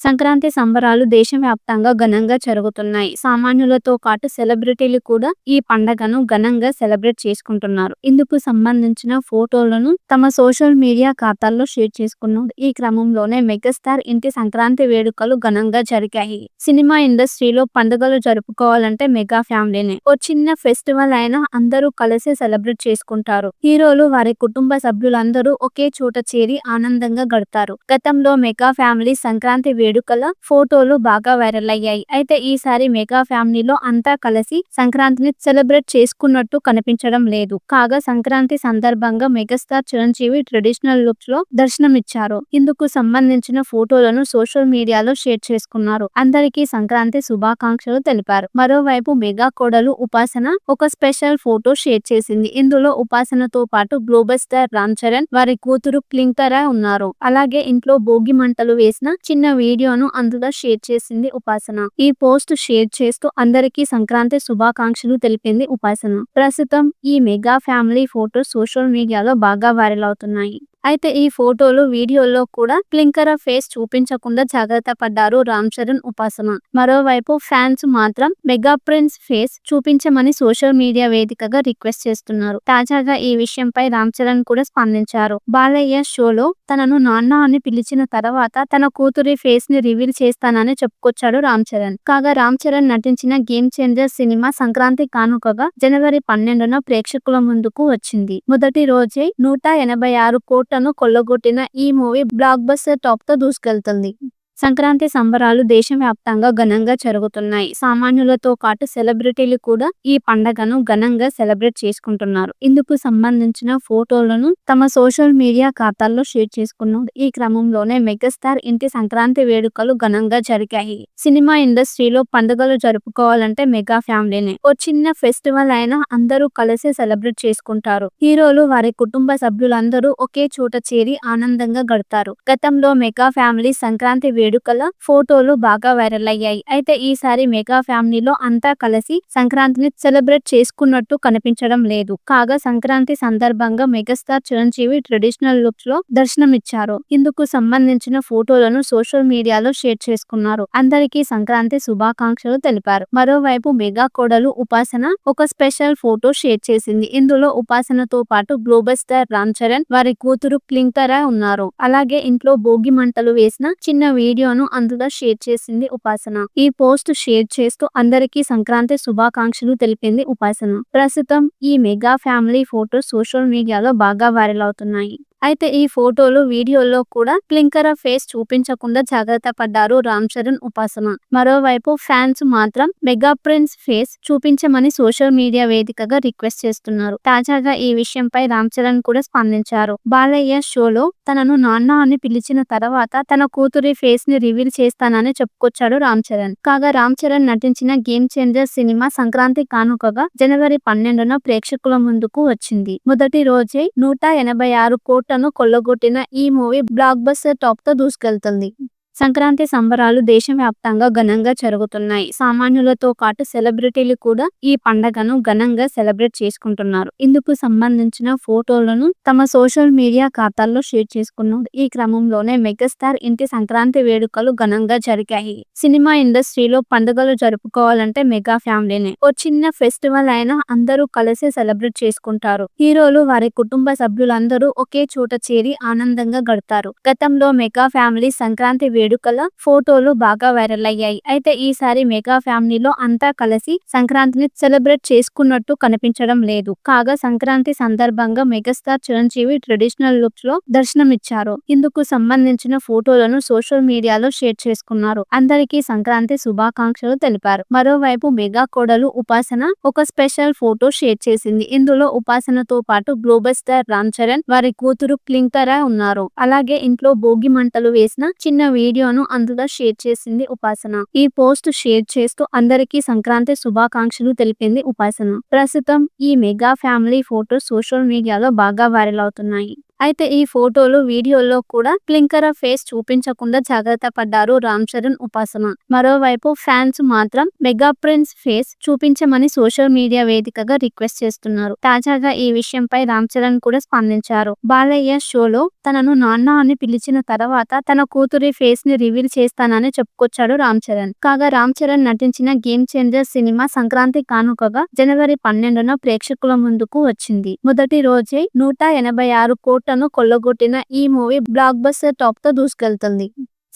సంక్రాంతి సంబరాలు దేశవ్యాప్తంగా ఘనంగా జరుగుతున్నాయి. సామాన్యులతో పాటు సెలబ్రిటీలు కూడా ఈ పండగను ఘనంగా సెలబ్రేట్ చేసుకుంటున్నారు. ఇందుకు సంబంధించిన ఫోటోలను తమ సోషల్ మీడియా ఖాతాల్లో షేర్ చేసుకున్నారు. ఈ క్రమంలోనే మెగాస్టార్ ఇంటి సంక్రాంతి వేడుకలు ఘనంగా జరిగాయి. సినిమా ఇండస్ట్రీలో పండుగలు జరుపుకోవాలంటే మెగా ఫ్యామిలీనే. ఓ చిన్న ఫెస్టివల్ అయినా అందరూ కలిసి సెలబ్రేట్ చేసుకుంటారు. హీరోలు వారి కుటుంబ సభ్యులందరూ ఒకే చోట చేరి ఆనందంగా గడతారు గతంలో మెగా ఫ్యామిలీ సంక్రాంతి వేడుకల ఫోటోలు బాగా వైరల్ అయ్యాయి. అయితే ఈసారి మెగా ఫ్యామిలీలో అంతా కలిసి సంక్రాంతిని సెలబ్రేట్ చేసుకున్నట్టు కనిపించడం లేదు. కాగా సంక్రాంతి సందర్భంగా మెగాస్టార్ చిరంజీవి ట్రెడిషనల్ లుక్స్లో దర్శనమిచ్చారు. ఇందుకు సంబంధించిన ఫోటోలను సోషల్ మీడియాలో షేర్ చేసుకున్నారు. అందరికీ సంక్రాంతి శుభాకాంక్షలు తెలిపారు. మరోవైపు మెగా కోడలు ఉపాసన ఒక స్పెషల్ ఫోటో షేర్ చేసింది. ఇందులో ఉపాసనతో పాటు గ్లోబల్ స్టార్ రామ్ చరణ్ వారి కూతురు క్లింకరా ఉన్నారు. అలాగే ఇంట్లో భోగి మంటలు వేసిన చిన్న వీడియోను అందులో షేర్ చేసింది ఉపాసన. ఈ పోస్ట్ షేర్ చేస్తూ అందరికీ సంక్రాంతి శుభాకాంక్షలు తెలిపింది ఉపాసన. ప్రస్తుతం ఈ మెగా ఫ్యామిలీ ఫోటో సోషల్ మీడియాలో బాగా వైరల్ అవుతున్నాయి. అయితే ఈ ఫోటోలు వీడియోలో కూడా క్లింకర ఫేస్ చూపించకుండా జాగ్రత్త పడ్డారు రామ్ చరణ్ ఉపాసన. మరోవైపు ఫ్యాన్స్ మాత్రం మెగా ప్రిన్స్ ఫేస్ చూపించమని సోషల్ మీడియా వేదికగా రిక్వెస్ట్ చేస్తున్నారు. తాజాగా ఈ విషయంపై రామ్ చరణ్ కూడా స్పందించారు. బాలయ్య షోలో తనను నాన్న అని పిలిచిన తర్వాత తన కూతురి ఫేస్ని రివీల్ చేస్తానని చెప్పుకొచ్చాడు రామ్ చరణ్. కాగా రామ్ చరణ్ నటించిన గేమ్ చేంజర్ సినిమా సంక్రాంతి కానుకగా జనవరి పన్నెండున ప్రేక్షకుల ముందుకు వచ్చింది. మొదటి రోజే నూట ఎనభై ఆరు కోట్లను కొల్లగొట్టిన ఈ మూవీ బ్లాక్ బస్టర్ టాప్తో దూసుకెళ్తుంది. సంక్రాంతి సంబరాలు దేశవ్యాప్తంగా ఘనంగా జరుగుతున్నాయి. సామాన్యులతో పాటు సెలబ్రిటీలు కూడా ఈ పండగను ఘనంగా సెలబ్రేట్ చేసుకుంటున్నారు. ఇందుకు సంబంధించిన ఫోటోలను తమ సోషల్ మీడియా ఖాతాల్లో షేర్ చేసుకున్నారు. ఈ క్రమంలోనే మెగాస్టార్ ఇంటి సంక్రాంతి వేడుకలు ఘనంగా జరిగాయి. సినిమా ఇండస్ట్రీలో పండుగలు జరుపుకోవాలంటే మెగా ఫ్యామిలీనే. ఓ చిన్న ఫెస్టివల్ అయినా అందరూ కలిసి సెలబ్రేట్ చేసుకుంటారు. హీరోలు వారి కుటుంబ సభ్యులందరూ ఒకే చోట చేరి ఆనందంగా గడతారు గతంలో మెగా ఫ్యామిలీ సంక్రాంతి వేడుకల ఫోటోలు బాగా వైరల్ అయ్యాయి. అయితే ఈసారి మెగా ఫ్యామిలీలో అంతా కలిసి సంక్రాంతిని సెలబ్రేట్ చేసుకున్నట్టు కనిపించడం లేదు. కాగా సంక్రాంతి సందర్భంగా మెగాస్టార్ చిరంజీవి ట్రెడిషనల్ లుక్స్లో దర్శనమిచ్చారు. ఇందుకు సంబంధించిన ఫోటోలను సోషల్ మీడియాలో షేర్ చేసుకున్నారు. అందరికీ సంక్రాంతి శుభాకాంక్షలు తెలిపారు. మరోవైపు మెగా కోడలు ఉపాసన ఒక స్పెషల్ ఫోటో షేర్ చేసింది. ఇందులో ఉపాసనతో పాటు గ్లోబల్ స్టార్ రామ్ చరణ్ వారి కూతురు క్లింకరా ఉన్నారు. అలాగే ఇంట్లో భోగి మంటలు వేసిన చిన్న వీడియోను అందులో షేర్ చేసింది ఉపాసన. ఈ పోస్ట్ షేర్ చేస్తూ అందరికీ సంక్రాంతి శుభాకాంక్షలు తెలిపింది ఉపాసన. ప్రస్తుతం ఈ మెగా ఫ్యామిలీ ఫోటో సోషల్ మీడియాలో బాగా వైరల్ అవుతున్నాయి. అయితే ఈ ఫోటోలు వీడియోలో కూడా క్లింకర్ ఫేస్ చూపించకుండా జాగ్రత్త పడ్డారు రామ్ చరణ్ ఉపాసన. మరోవైపు ఫ్యాన్స్ మాత్రం మెగా ప్రిన్స్ ఫేస్ చూపించమని సోషల్ మీడియా వేదికగా రిక్వెస్ట్ చేస్తున్నారు. తాజాగా ఈ విషయంపై రామ్ చరణ్ కూడా స్పందించారు. బాలయ్య షోలో తనను నాన్న అని పిలిచిన తర్వాత తన కూతురి ఫేస్ని రివీల్ చేస్తానని చెప్పుకొచ్చాడు రామ్ చరణ్. కాగా రామ్ చరణ్ నటించిన గేమ్ చేంజర్ సినిమా సంక్రాంతి కానుకగా జనవరి పన్నెండున ప్రేక్షకుల ముందుకు వచ్చింది. మొదటి రోజే నూట ఎనభై ఆరు కొల్లగొట్టిన ఈ మూవీ బ్లాక్ బస్టర్ టాప్తో దూసుకెళ్తుంది. సంక్రాంతి సంబరాలు దేశవ్యాప్తంగా ఘనంగా జరుగుతున్నాయి. సామాన్యులతో పాటు సెలబ్రిటీలు కూడా ఈ పండగను ఘనంగా సెలబ్రేట్ చేసుకుంటున్నారు. ఇందుకు సంబంధించిన ఫోటోలను తమ సోషల్ మీడియా ఖాతాల్లో షేర్ చేసుకున్నారు. ఈ క్రమంలోనే మెగాస్టార్ ఇంటి సంక్రాంతి వేడుకలు ఘనంగా జరిగాయి. సినిమా ఇండస్ట్రీలో పండుగలు జరుపుకోవాలంటే మెగా ఫ్యామిలీనే. ఓ చిన్న ఫెస్టివల్ అయినా అందరూ కలిసి సెలబ్రేట్ చేసుకుంటారు. హీరోలు వారి కుటుంబ సభ్యులందరూ ఒకే చోట చేరి ఆనందంగా గడతారు గతంలో మెగా ఫ్యామిలీ సంక్రాంతి వేడుకల ఫోటోలు బాగా వైరల్ అయ్యాయి. అయితే ఈసారి మెగా ఫ్యామిలీలో అంతా కలిసి సంక్రాంతిని సెలబ్రేట్ చేసుకున్నట్టు కనిపించడం లేదు. కాగా సంక్రాంతి సందర్భంగా మెగాస్టార్ చిరంజీవి ట్రెడిషనల్ లుక్స్లో దర్శనమిచ్చారు. ఇందుకు సంబంధించిన ఫోటోలను సోషల్ మీడియాలో షేర్ చేసుకున్నారు. అందరికీ సంక్రాంతి శుభాకాంక్షలు తెలిపారు. మరోవైపు మెగా కోడలు ఉపాసన ఒక స్పెషల్ ఫోటో షేర్ చేసింది. ఇందులో ఉపాసనతో పాటు గ్లోబల్ స్టార్ రామ్ చరణ్ వారి కూతురు క్లింకరా ఉన్నారు. అలాగే ఇంట్లో భోగి మంటలు వేసిన చిన్న వీడియో వీడియోను అందులో షేర్ చేసింది ఉపాసన. ఈ పోస్ట్ షేర్ చేస్తూ అందరికీ సంక్రాంతి శుభాకాంక్షలు తెలిపింది ఉపాసన. ప్రస్తుతం ఈ మెగా ఫ్యామిలీ ఫోటో సోషల్ మీడియాలో బాగా వైరల్ అవుతున్నాయి. అయితే ఈ ఫోటోలు వీడియోలో కూడా క్లింకర ఫేస్ చూపించకుండా జాగ్రత్త పడ్డారు రామ్ చరణ్ ఉపాసన. మరోవైపు ఫ్యాన్స్ మాత్రం మెగా ప్రిన్స్ ఫేస్ చూపించమని సోషల్ మీడియా వేదికగా రిక్వెస్ట్ చేస్తున్నారు. తాజాగా ఈ విషయంపై రామ్ చరణ్ కూడా స్పందించారు. బాలయ్య షోలో తనను నాన్న అని పిలిచిన తర్వాత తన కూతురి ఫేస్ని రివీల్ చేస్తానని చెప్పుకొచ్చాడు రామ్ చరణ్. కాగా రామ్ చరణ్ నటించిన గేమ్ చేంజర్ సినిమా సంక్రాంతి కానుకగా జనవరి పన్నెండున ప్రేక్షకుల ముందుకు వచ్చింది. మొదటి రోజే నూట ఎనభై ఆరు కోట్లను కొల్లగొట్టిన ఈ మూవీ బ్లాక్ బస్టర్ టాప్తో దూసుకెళ్తుంది.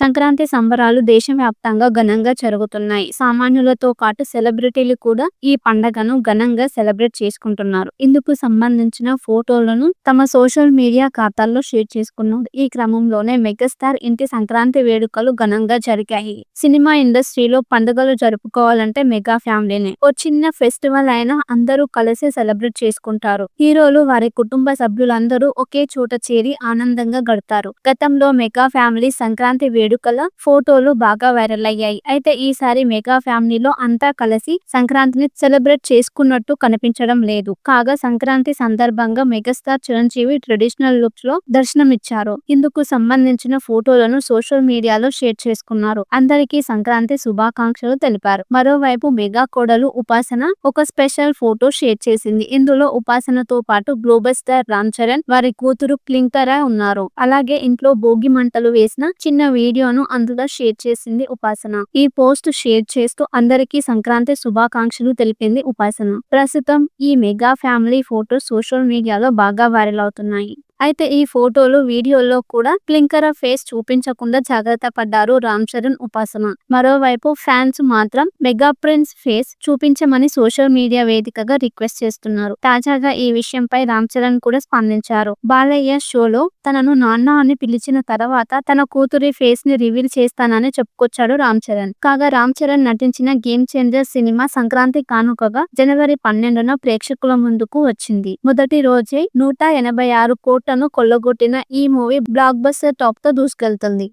సంక్రాంతి సంబరాలు దేశవ్యాప్తంగా ఘనంగా జరుగుతున్నాయి. సామాన్యులతో పాటు సెలబ్రిటీలు కూడా ఈ పండగను ఘనంగా సెలబ్రేట్ చేసుకుంటున్నారు. ఇందుకు సంబంధించిన ఫోటోలను తమ సోషల్ మీడియా ఖాతాల్లో షేర్ చేసుకున్నారు. ఈ క్రమంలోనే మెగాస్టార్ ఇంటి సంక్రాంతి వేడుకలు ఘనంగా జరిగాయి. సినిమా ఇండస్ట్రీలో పండుగలు జరుపుకోవాలంటే మెగా ఫ్యామిలీనే. ఓ చిన్న ఫెస్టివల్ అయినా అందరూ కలిసి సెలబ్రేట్ చేసుకుంటారు. హీరోలు వారి కుటుంబ సభ్యులందరూ ఒకే చోట చేరి ఆనందంగా గడతారు గతంలో మెగా ఫ్యామిలీ సంక్రాంతి వేడుకల ఫోటోలు బాగా వైరల్ అయ్యాయి. అయితే ఈసారి మెగా ఫ్యామిలీలో అంతా కలిసి సంక్రాంతిని సెలబ్రేట్ చేసుకున్నట్టు కనిపించడం లేదు. కాగా సంక్రాంతి సందర్భంగా మెగాస్టార్ చిరంజీవి ట్రెడిషనల్ లుక్స్లో దర్శనమిచ్చారు. ఇందుకు సంబంధించిన ఫోటోలను సోషల్ మీడియాలో షేర్ చేసుకున్నారు. అందరికీ సంక్రాంతి శుభాకాంక్షలు తెలిపారు. మరోవైపు మెగా కోడలు ఉపాసన ఒక స్పెషల్ ఫోటో షేర్ చేసింది. ఇందులో ఉపాసనతో పాటు గ్లోబల్ స్టార్ రామ్ చరణ్ వారి కూతురు క్లింకరా ఉన్నారు. అలాగే ఇంట్లో భోగి మంటలు వేసిన చిన్న వీడియో వీడియోను అందులో షేర్ చేసింది ఉపాసన. ఈ పోస్ట్ షేర్ చేస్తూ అందరికీ సంక్రాంతి శుభాకాంక్షలు తెలిపింది ఉపాసన. ప్రస్తుతం ఈ మెగా ఫ్యామిలీ ఫోటో సోషల్ మీడియాలో బాగా వైరల్ అవుతున్నాయి. అయితే ఈ ఫోటోలు వీడియోలో కూడా క్లింకర ఫేస్ చూపించకుండా జాగ్రత్త పడ్డారు రామ్ చరణ్ ఉపాసన. మరోవైపు ఫ్యాన్స్ మాత్రం మెగా ప్రిన్స్ ఫేస్ చూపించమని సోషల్ మీడియా వేదికగా రిక్వెస్ట్ చేస్తున్నారు. తాజాగా ఈ విషయంపై రామ్ చరణ్ కూడా స్పందించారు. బాలయ్య షోలో తనను నాన్న అని పిలిచిన తర్వాత తన కూతురి ఫేస్ని రివీల్ చేస్తానని చెప్పుకొచ్చాడు రామ్ చరణ్. కాగా రామ్ చరణ్ నటించిన గేమ్ చేంజర్ సినిమా సంక్రాంతి కానుకగా జనవరి పన్నెండున ప్రేక్షకుల ముందుకు వచ్చింది. మొదటి రోజే నూట ఎనభై ఆరు కోట్లను కొల్లగొట్టిన ఈ మూవీ బ్లాక్ బస్టర్ టాప్తో దూసుకెళ్తుంది.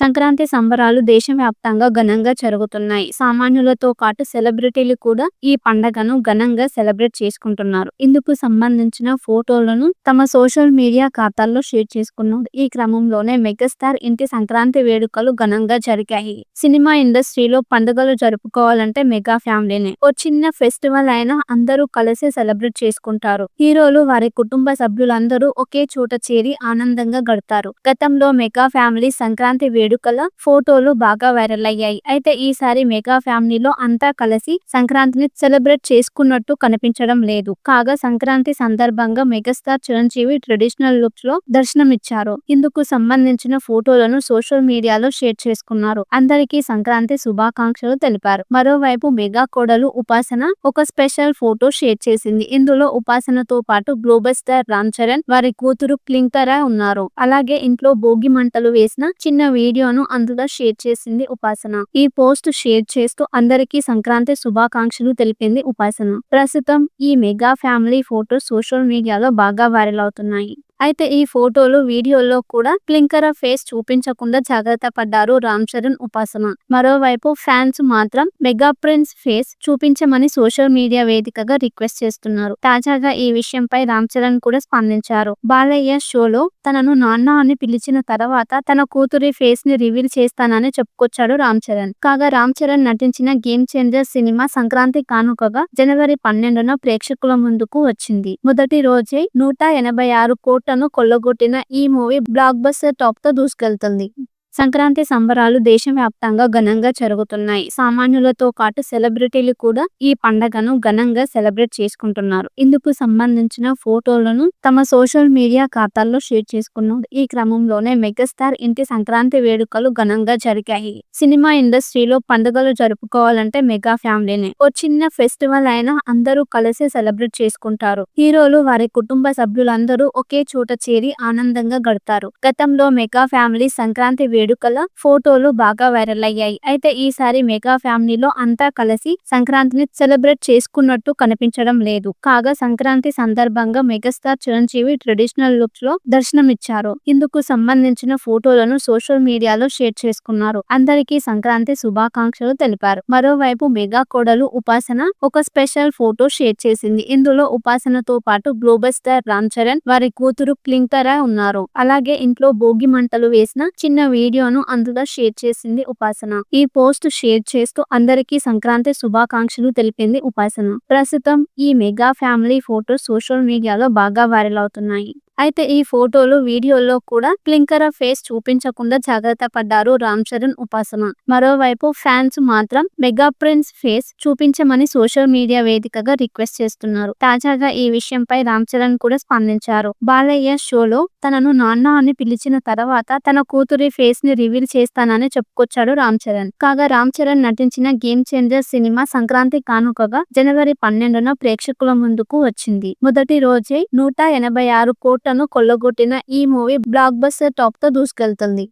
సంక్రాంతి సంబరాలు దేశవ్యాప్తంగా ఘనంగా జరుగుతున్నాయి. సామాన్యులతో పాటు సెలబ్రిటీలు కూడా ఈ పండగను ఘనంగా సెలబ్రేట్ చేసుకుంటున్నారు. ఇందుకు సంబంధించిన ఫోటోలను తమ సోషల్ మీడియా ఖాతాల్లో షేర్ చేసుకున్నారు. ఈ క్రమంలోనే మెగాస్టార్ ఇంటి సంక్రాంతి వేడుకలు ఘనంగా జరిగాయి. సినిమా ఇండస్ట్రీలో పండుగలు జరుపుకోవాలంటే మెగా ఫ్యామిలీనే. ఓ చిన్న ఫెస్టివల్ అయినా అందరూ కలిసి సెలబ్రేట్ చేసుకుంటారు. హీరోలు వారి కుటుంబ సభ్యులందరూ ఒకే చోట చేరి ఆనందంగా గడతారు గతంలో మెగా ఫ్యామిలీ సంక్రాంతి వేడుకల ఫోటోలు బాగా వైరల్ అయ్యాయి. అయితే ఈసారి మెగా ఫ్యామిలీలో అంతా కలిసి సంక్రాంతిని సెలబ్రేట్ చేసుకున్నట్టు కనిపించడం లేదు. కాగా సంక్రాంతి సందర్భంగా మెగాస్టార్ చిరంజీవి ట్రెడిషనల్ లుక్స్లో దర్శనమిచ్చారు. ఇందుకు సంబంధించిన ఫోటోలను సోషల్ మీడియాలో షేర్ చేసుకున్నారు. అందరికీ సంక్రాంతి శుభాకాంక్షలు తెలిపారు. మరోవైపు మెగా కోడలు ఉపాసన ఒక స్పెషల్ ఫోటో షేర్ చేసింది. ఇందులో ఉపాసనతో పాటు గ్లోబల్ స్టార్ రామ్ చరణ్ వారి కూతురు క్లింకరా ఉన్నారు. అలాగే ఇంట్లో భోగి మంటలు వేసిన చిన్న వీడియో వీడియోను అందులో షేర్ చేసింది ఉపాసన. ఈ పోస్ట్ షేర్ చేస్తూ అందరికీ సంక్రాంతి శుభాకాంక్షలు తెలిపింది ఉపాసన. ప్రస్తుతం ఈ మెగా ఫ్యామిలీ ఫోటో సోషల్ మీడియాలో బాగా వైరల్ అవుతున్నాయి. అయితే ఈ ఫోటోలు వీడియోలో కూడా క్లింకర ఫేస్ చూపించకుండా జాగ్రత్త పడ్డారు రామ్ చరణ్ ఉపాసన. మరోవైపు ఫ్యాన్స్ మాత్రం మెగా ప్రిన్స్ ఫేస్ చూపించమని సోషల్ మీడియా వేదికగా రిక్వెస్ట్ చేస్తున్నారు. తాజాగా ఈ విషయంపై రామ్ చరణ్ కూడా స్పందించారు. బాలయ్య షోలో తనను నాన్న అని పిలిచిన తర్వాత తన కూతురి ఫేస్ని రివీల్ చేస్తానని చెప్పుకొచ్చాడు రామ్ చరణ్. కాగా రామ్ చరణ్ నటించిన గేమ్ చేంజర్ సినిమా సంక్రాంతి కానుకగా జనవరి పన్నెండున ప్రేక్షకుల ముందుకు వచ్చింది. మొదటి రోజే నూట ఎనభై ఆరు కోట్లను కొల్లగొట్టిన ఈ మూవీ బ్లాక్ బస్టర్ టాప్తో దూసుకెళ్తుంది. సంక్రాంతి సంబరాలు దేశవ్యాప్తంగా ఘనంగా జరుగుతున్నాయి. సామాన్యులతో పాటు సెలబ్రిటీలు కూడా ఈ పండగను ఘనంగా సెలబ్రేట్ చేసుకుంటున్నారు. ఇందుకు సంబంధించిన ఫోటోలను తమ సోషల్ మీడియా ఖాతాల్లో షేర్ చేసుకున్నారు. ఈ క్రమంలోనే మెగాస్టార్ ఇంటి సంక్రాంతి వేడుకలు ఘనంగా జరిగాయి. సినిమా ఇండస్ట్రీలో పండుగలు జరుపుకోవాలంటే మెగా ఫ్యామిలీనే. ఓ చిన్న ఫెస్టివల్ అయినా అందరూ కలిసి సెలబ్రేట్ చేసుకుంటారు. హీరోలు వారి కుటుంబ సభ్యులందరూ ఒకే చోట చేరి ఆనందంగా గడతారు గతంలో మెగా ఫ్యామిలీ సంక్రాంతి వేడుకల ఫోటోలు బాగా వైరల్ అయ్యాయి. అయితే ఈసారి మెగా ఫ్యామిలీలో అంతా కలిసి సంక్రాంతిని సెలబ్రేట్ చేసుకున్నట్టు కనిపించడం లేదు. కాగా సంక్రాంతి సందర్భంగా మెగాస్టార్ చిరంజీవి ట్రెడిషనల్ లుక్స్లో దర్శనమిచ్చారు. ఇందుకు సంబంధించిన ఫోటోలను సోషల్ మీడియాలో షేర్ చేసుకున్నారు. అందరికీ సంక్రాంతి శుభాకాంక్షలు తెలిపారు. మరోవైపు మెగా కోడలు ఉపాసన ఒక స్పెషల్ ఫోటో షేర్ చేసింది. ఇందులో ఉపాసనతో పాటు గ్లోబల్ స్టార్ రామ్ చరణ్ వారి కూతురు క్లింకరా ఉన్నారు. అలాగే ఇంట్లో భోగి మంటలు వేసిన చిన్న వీడియోను అందులో షేర్ చేసింది ఉపాసన. ఈ పోస్ట్ షేర్ చేస్తూ అందరికీ సంక్రాంతి శుభాకాంక్షలు తెలిపింది ఉపాసన. ప్రస్తుతం ఈ మెగా ఫ్యామిలీ ఫోటో సోషల్ మీడియాలో బాగా వైరల్ అవుతున్నాయి. అయితే ఈ ఫోటోలు వీడియోలో కూడా క్లింకర ఫేస్ చూపించకుండా జాగ్రత్త పడ్డారు రామ్ చరణ్ ఉపాసన. మరోవైపు ఫ్యాన్స్ మాత్రం మెగా ప్రిన్స్ ఫేస్ చూపించమని సోషల్ మీడియా వేదికగా రిక్వెస్ట్ చేస్తున్నారు. తాజాగా ఈ విషయంపై రామ్ చరణ్ కూడా స్పందించారు. బాలయ్య షోలో తనను నాన్న అని పిలిచిన తర్వాత తన కూతురి ఫేస్ని రివీల్ చేస్తానని చెప్పుకొచ్చాడు రామ్ చరణ్. కాగా రామ్ చరణ్ నటించిన గేమ్ చేంజర్ సినిమా సంక్రాంతి కానుకగా జనవరి పన్నెండున ప్రేక్షకుల ముందుకు వచ్చింది. మొదటి రోజే నూట ఎనభై ఆరు కోట్ల కోట్లను కొల్లగొట్టిన ఈ మూవీ బ్లాక్ బస్టర్ టాప్తో దూసుకెళ్తుంది.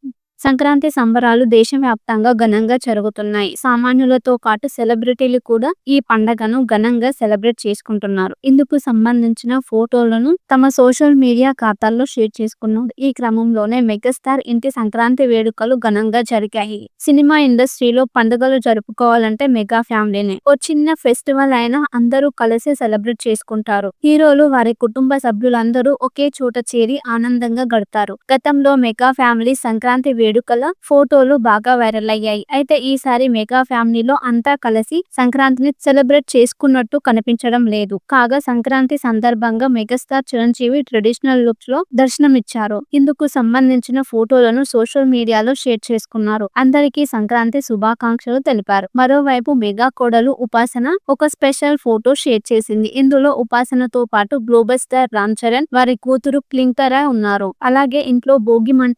సంక్రాంతి సంబరాలు దేశవ్యాప్తంగా ఘనంగా జరుగుతున్నాయి. సామాన్యులతో పాటు సెలబ్రిటీలు కూడా ఈ పండగను ఘనంగా సెలబ్రేట్ చేసుకుంటున్నారు. ఇందుకు సంబంధించిన ఫోటోలను తమ సోషల్ మీడియా ఖాతాల్లో షేర్ చేసుకున్నారు. ఈ క్రమంలోనే మెగాస్టార్ ఇంటి సంక్రాంతి వేడుకలు ఘనంగా జరిగాయి. సినిమా ఇండస్ట్రీలో పండుగలు జరుపుకోవాలంటే మెగా ఫ్యామిలీనే. ఓ చిన్న ఫెస్టివల్ అయినా అందరూ కలిసి సెలబ్రేట్ చేసుకుంటారు. హీరోలు వారి కుటుంబ సభ్యులందరూ ఒకే చోట చేరి ఆనందంగా గడతారు గతంలో మెగా ఫ్యామిలీ సంక్రాంతి వేడుకల ఫోటోలు బాగా వైరల్ అయ్యాయి. అయితే ఈసారి మెగా ఫ్యామిలీలో అంతా కలిసి సంక్రాంతిని సెలబ్రేట్ చేసుకున్నట్టు కనిపించడం లేదు. కాగా సంక్రాంతి సందర్భంగా మెగాస్టార్ చిరంజీవి ట్రెడిషనల్ లుక్స్లో దర్శనమిచ్చారు. ఇందుకు సంబంధించిన ఫోటోలను సోషల్ మీడియాలో షేర్ చేసుకున్నారు. అందరికీ సంక్రాంతి శుభాకాంక్షలు తెలిపారు. మరోవైపు మెగా కోడలు ఉపాసన ఒక స్పెషల్ ఫోటో షేర్ చేసింది. ఇందులో ఉపాసనతో పాటు గ్లోబల్ స్టార్ రామ్ చరణ్ వారి కూతురు క్లింకరా ఉన్నారు. అలాగే ఇంట్లో భోగి మంట